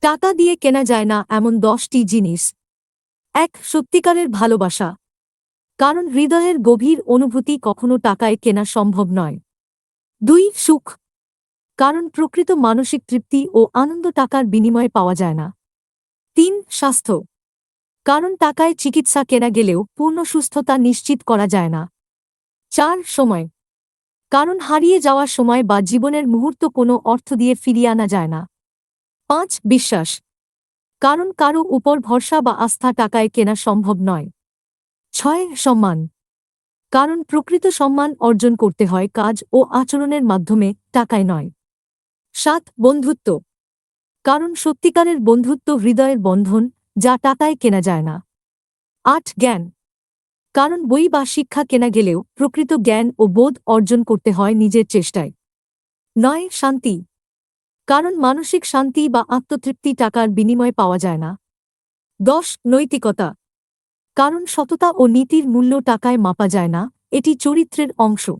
টাকা দিয়ে কেনা যায় না এমন দশটি জিনিস। এক, সত্যিকারের ভালোবাসা। কারণ হৃদয়ের গভীর অনুভূতি কখনো টাকায় কেনা সম্ভব নয়। দুই, সুখ। কারণ প্রকৃত মানসিক তৃপ্তি ও আনন্দ টাকার বিনিময়ে পাওয়া যায় না। তিন, স্বাস্থ্য। কারণ টাকায় চিকিৎসা কেনা গেলেও পূর্ণ সুস্থতা নিশ্চিত করা যায় না। চার, সময়। কারণ হারিয়ে যাওয়ার সময় বা জীবনের মুহূর্ত কোনো অর্থ দিয়ে ফিরিয়ে আনা যায় না। পাঁচ, বিশ্বাস। কারণ কারও উপর ভরসা বা আস্থা টাকায় কেনা সম্ভব নয়। ছয়, সম্মান। কারণ প্রকৃত সম্মান অর্জন করতে হয় কাজ ও আচরণের মাধ্যমে, টাকায় নয়। সাত, বন্ধুত্ব। কারণ সত্যিকারের বন্ধুত্ব হৃদয়ের বন্ধন, যা টাকায় কেনা যায় না। আট, জ্ঞান। কারণ বই বা শিক্ষা কেনা গেলেও প্রকৃত জ্ঞান ও বোধ অর্জন করতে হয় নিজের চেষ্টায়। নয়, শান্তি। কারণ মানসিক শান্তি বা আত্মতৃপ্তি টাকার বিনিময়ে পাওয়া যায় না। দশ, নৈতিকতা। কারণ সততা ও নীতির মূল্য টাকায় মাপা যায় না, এটি চরিত্রের অংশ।